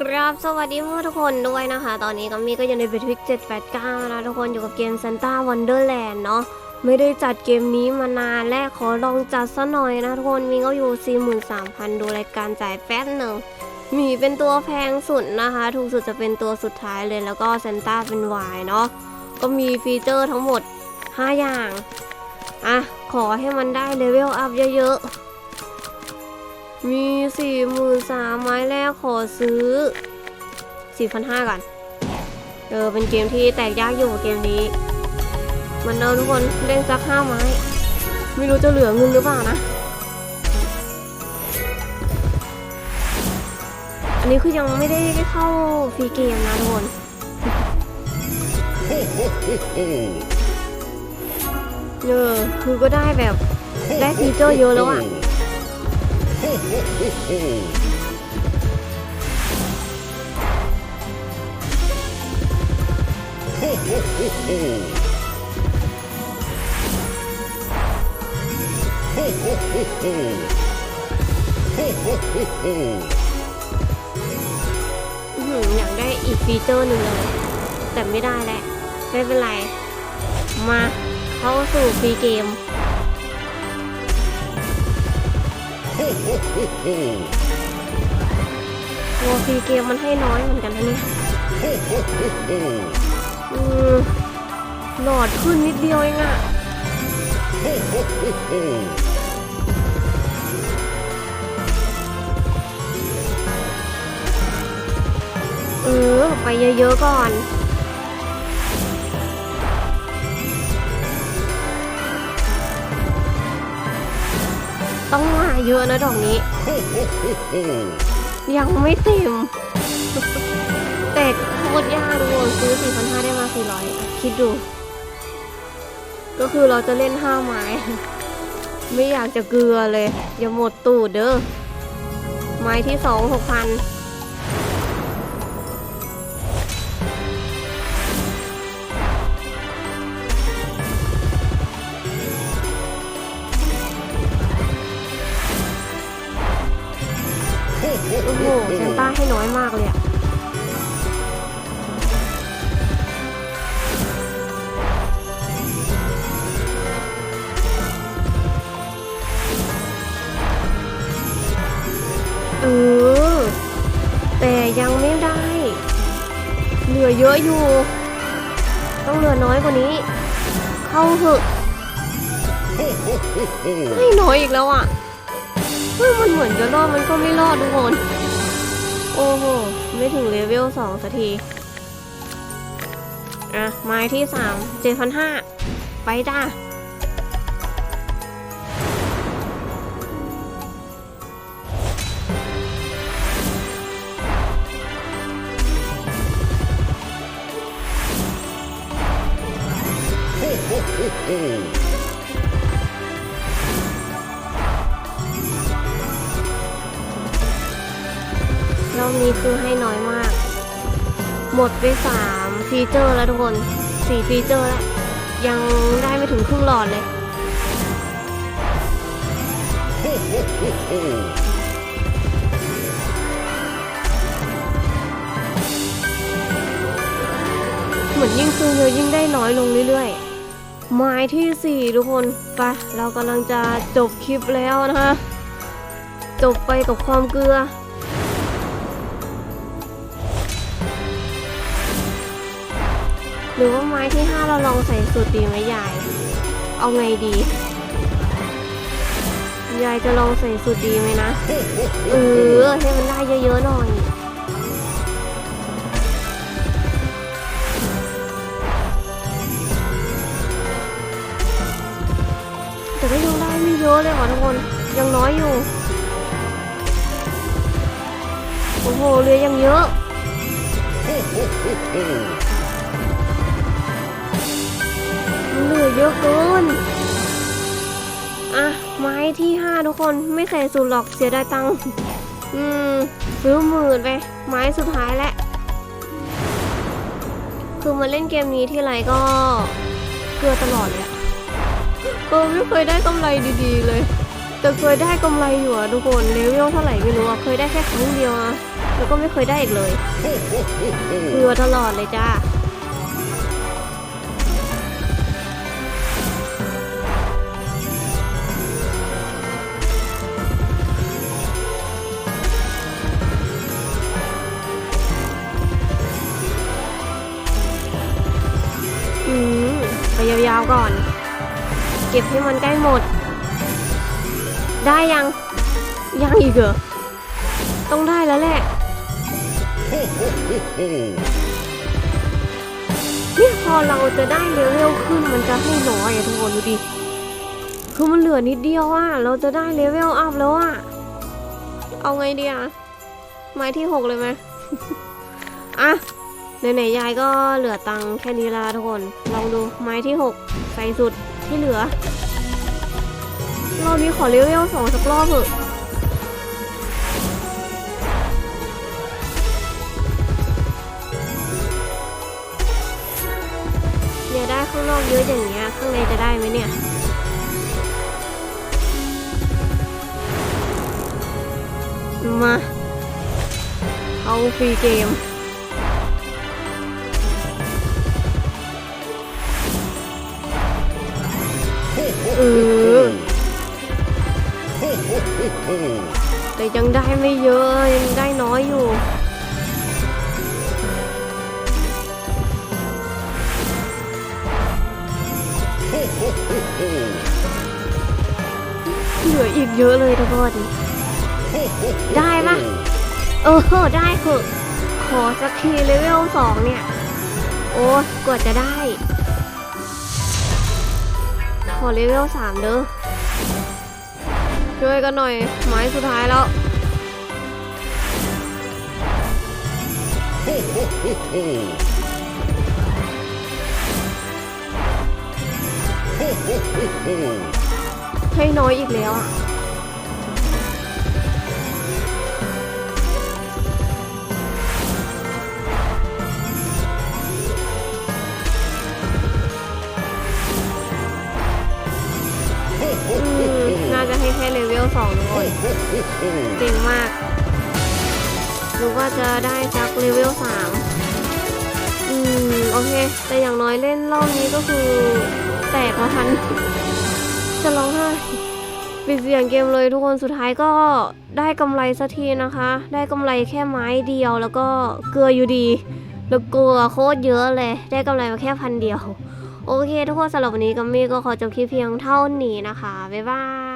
กราบสวัสดีทุกคนด้วยนะคะ ตอนนี้ก็มีก็อยังในเบทวิก789นะทุกคนอยู่กับเกม Santa Wonderland เนาะไม่ได้จัดเกมนี้มานานและขอลองจัดซะหน่อยนะทุกคนมีก็อยู่ 43,000 ดูรายการจ่ายแป๊บหนึ่งมีเป็นตัวแพงสุดนะคะ ถูกสุดจะเป็นตัวสุดท้ายเลยแล้วก็เซนต้าเป็นวายเนาะก็มีฟีเจอร์ทั้งหมด 5 อย่าง อะ ขอให้มันได้เลเวลอัพเยอะๆ มีสี่หมื่นสามไม้แรกขอซื้อสี่พันห้าก่อน เออ เป็นเกมที่แตกยากอยู่เกมนี้ มันเอาทุกคนเล่นสักห้าไม้ ไม่รู้จะเหลือเงินหรือเปล่านะ อันนี้คือยังไม่ได้เข้าฟรีเกมนะทุกคนเออคือก็ได้แบบ ได้ฟีเจอร์เยอะแล้วอะ อื้อหืออยากได้อีกฟีเจอร์หนึ่งเลย แต่ไม่ได้แล้ว ไม่เป็นไร มาเข้าสู่ฟรีเกม ตัวฟรีเกมมันให้น้อยเหมือนกันนะเนี่ยอืมหลอดขึ้นนิดเดียวเองอะเออ ไปเยอะๆก่อน ต้องมาเยอะนะดอกนี้ ยังไม่เต็ม แต่โคตรยากทุกคนซื้อ 4,500 ได้มา 400 คิดดู ก็คือเราจะเล่น 5 ไม้ ไม่อยากจะเกลือเลย อย่าหมดตูดเด้อ ไม้ที่ 2 6,000 เหลือเยอะอยู่ ต้องเหลือน้อยกว่านี้ เข้าเหอะให้น้อยอีกแล้วอะเมื่อมันเหมือนจะรอดมันก็ไม่รอดทุกคน โอ้โห ไม่ถึงเลเวลสองสักที อะไม้ที่สามเจ็ดพันห้าไปจ้า รอบนี้คือให้น้อยมาก หมดไปสามฟีเจอร์แล้วทุกคนสี่ฟีเจอร์แล้ว ยังได้ไม่ถึงครึ่งหลอดเลยเหมือนยิ่งซื้อเยอะยิ่งได้น้อยลงเรื่อยๆ ไม้ที่สี่ทุกคนไปเรากำลังจะจบคลิปแล้วนะคะจบไปกับความเกลือ หรือว่าไม้ที่ห้าเราลองใส่สูตรดีไหมยาย เอาไงดี ยายจะลองใส่สูตรดีไหมนะ เออให้มันได้เยอะๆหน่อย แต่ก็ยังได้ไม่เยอะเลยว่ะทุกคน ยังน้อยอยู่ โอ้โหเรือยังเยอะเหลือเยอะเกินอะ ไม้ที่ห้าทุกคนไม่ใส่สูตรหรอกเสียดายตังค์อืมซื้อหมื่นไป ไม้สุดท้ายแหละ คือมาเล่นเกมนี้ที่ไรก็เกลือตลอดเลย เออไม่เคยได้กำไรดีๆเลย แต่เคยได้กำไรอยู่อะทุกคนเลเวลเท่าไหร่ไม่รู้อะเคยได้แค่ครั้งเดียวอะแล้วก็ไม่เคยได้อีกเลยเบื่อตลอดเลยจ้าอืมไปยาวๆก่อน ก็บให้มันใกล้หมด ได้ยัง ยังอีกเหรอ ต้องได้แล้วแหละเนี่ยพอเราจะได้เลเวลขึ้นมันจะให้น้อยอะทุกคนดูดิ คือมันเหลือนิดเดียวอะเราจะได้เลเวลอัพแล้วอะเอาไงดีอะไม้ที่หกเลยไหมอะไหนๆยายก็เหลือตังค์แค่นี้ละทุกคน ลองดูไม้ที่หกใส่สุด ที่เหลือรอบนี้ขอเลเวลสองสักรอบเถอะเนี่ยได้ข้างนอกเยอะอย่างเงี้ย ข้างในจะได้ไหมเนี่ยมา เอาฟรีเกม ออแต่ยังได้ไม่เยอะยังได้น้อยอยู่ เหลืออีกเยอะเลยทุกคนได้ปะเออได้เถอะขอสักทีเลเวลสองเนี่ย โอ้กว่าจะได้ อเลเวลสามเด้อ ช่วยกันหน่อยไม้สุดท้ายแล้ว ให้น้อยอีกแล้วอะ คนเก่งมากหรือว่าจะได้สักเลเวลสามอืม โอเค แต่อย่างน้อยเล่นรอบนี้ก็คือแตกละทัน จะร้องไห้ปิดเสียงเกมเลยทุกคนสุดท้ายก็ได้กำไรสักทีนะคะ ได้กำไรแค่ไม้เดียวแล้วก็เกลืออยู่ดี แล้วเกลือโคตรเยอะเลย ได้กำไรมาแค่พันเดียว โอเค ทุกคนสำหรับวันนี้กัมมี่ก็ขอจบคลิปเพียงเท่านี้นะคะ บ๊ายบาย